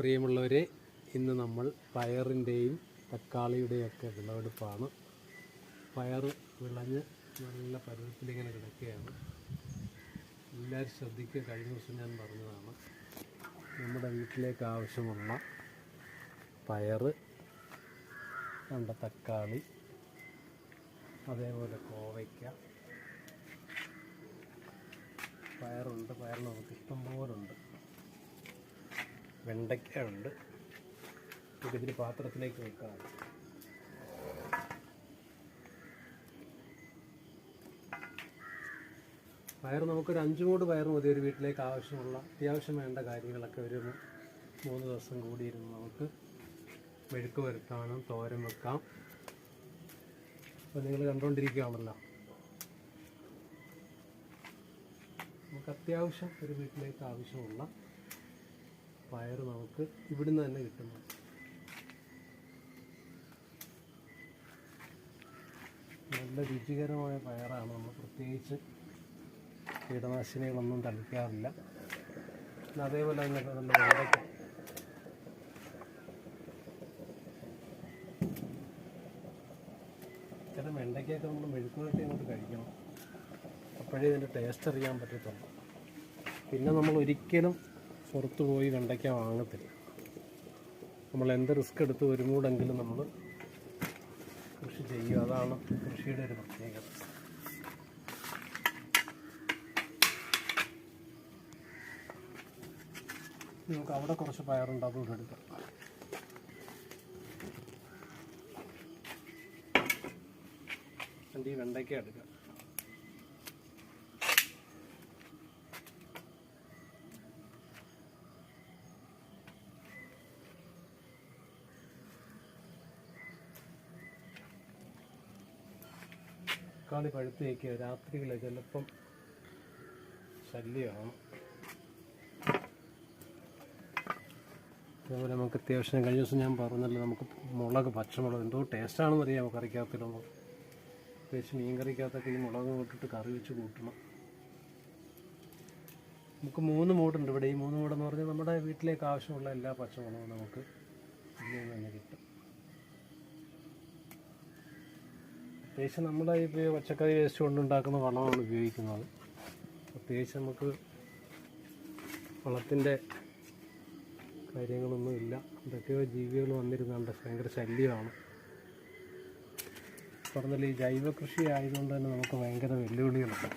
പ്രിയമുള്ളവരെ ഇന്ന് നമ്മൾ പയറിന്റെയും തക്കാളിയുടെയും ഒക്കെ വിളവെടുപ്പാണ്. പയർ വിളഞ്ഞ് നല്ല പരുവത്തിലിങ്ങനെ കിടക്കുകയാണ്. എല്ലാവരും ശ്രദ്ധിക്കുക. കഴിഞ്ഞ ദിവസം ഞാൻ പറഞ്ഞതാണ് നമ്മുടെ വീട്ടിലേക്ക് ആവശ്യമുള്ള പയർ നമ്മുടെ തക്കാളി അതേപോലെ കോവയ്ക്ക. പയറുണ്ട് പയർ നമുക്ക് ഇഷ്ടം പോലുണ്ട് വെണ്ടയ്ക്ക ഉണ്ട് ഇതിൽ പാത്രത്തിലേക്ക് വെക്കാം. പയർ നമുക്കൊരു അഞ്ച് മൂട് പയർ മതി. ഒരു വീട്ടിലേക്ക് ആവശ്യമുള്ള അത്യാവശ്യം വേണ്ട കാര്യങ്ങളൊക്കെ ഒരു മൂന്ന് ദിവസം കൂടിയിരുന്ന് നമുക്ക് മെഴുക്ക് വരുത്താനും തോരൻ വെക്കാം. അപ്പോൾ നിങ്ങൾ കണ്ടുകൊണ്ടിരിക്കുകയാണല്ലോ നമുക്ക് അത്യാവശ്യം ഒരു വീട്ടിലേക്ക് ആവശ്യമുള്ള പയർ നമുക്ക് ഇവിടുന്ന് തന്നെ കിട്ടുന്നു. നല്ല രുചികരമായ പയറാണ്. നമ്മൾ പ്രത്യേകിച്ച് കീടനാശിനികളൊന്നും തളിക്കാറില്ല. അതേപോലെ തന്നെ നല്ല വെള്ളക്ക ചില വെണ്ടയ്ക്കൊക്കെ നമ്മൾ മെഴുക്കുവരട്ടി അങ്ങോട്ട് കഴിക്കണം. അപ്പോഴേ ഇതിന്റെ ടേസ്റ്റ് അറിയാൻ പറ്റത്തുള്ളൂ. പിന്നെ നമ്മൾ ഒരിക്കലും പുറത്ത് പോയി വെണ്ടയ്ക്ക വാങ്ങത്തില്ല. നമ്മൾ എന്ത് റിസ്ക് എടുത്ത് ഒരുമൂടെങ്കിലും നമ്മൾ കൃഷി ചെയ്യുക. അതാണ് കൃഷിയുടെ ഒരു പ്രത്യേകത. നമുക്ക് അവിടെ കുറച്ച് പയറുണ്ട് അതുകൂടെ എടുക്കാം. എന്റെ ഈ വെണ്ടയ്ക്ക എടുക്കാം. തക്കാളി പഴുത്ത് വയ്ക്കുക രാത്രിയിൽ ചിലപ്പം ശല്യമാണ്. അതേപോലെ നമുക്ക് അത്യാവശ്യം കഴിഞ്ഞ ദിവസം ഞാൻ പറഞ്ഞല്ലോ നമുക്ക് മുളക് പച്ചമുളക് എന്തോ ടേസ്റ്റാണെന്ന് നമുക്ക് കറിക്കകത്തിടുമ്പോൾ പ്രത്യേകിച്ച് മീൻ കറിക്കകത്തൊക്കെ ഈ മുളക് ഇട്ടിട്ട് കറി വെച്ച് കൂട്ടണം. നമുക്ക് മൂന്ന് മൂടുണ്ട് ഇവിടെ. ഈ മൂന്ന് മൂടെന്ന് പറഞ്ഞാൽ നമ്മുടെ വീട്ടിലേക്ക് ആവശ്യമുള്ള എല്ലാ പച്ചമുളകും നമുക്ക് ഇതിൽ നിന്ന് തന്നെ കിട്ടും. പ്രത്യേകിച്ച് നമ്മുടെ ഈ പച്ചക്കറി വേസ്റ്റ് കൊണ്ടുണ്ടാക്കുന്ന വളമാണ് ഉപയോഗിക്കുന്നത്. പ്രത്യേകിച്ച് നമുക്ക് വളത്തിന്റെ കാര്യങ്ങളൊന്നും ഇല്ല. എന്തൊക്കെയോ ജീവികൾ വന്നിരുന്നുണ്ട് ഭയങ്കര ശല്യമാണ്. പറഞ്ഞാൽ ഈ ജൈവ കൃഷി ആയതുകൊണ്ട് തന്നെ നമുക്ക് ഭയങ്കര വെല്ലുവിളികളുണ്ട്.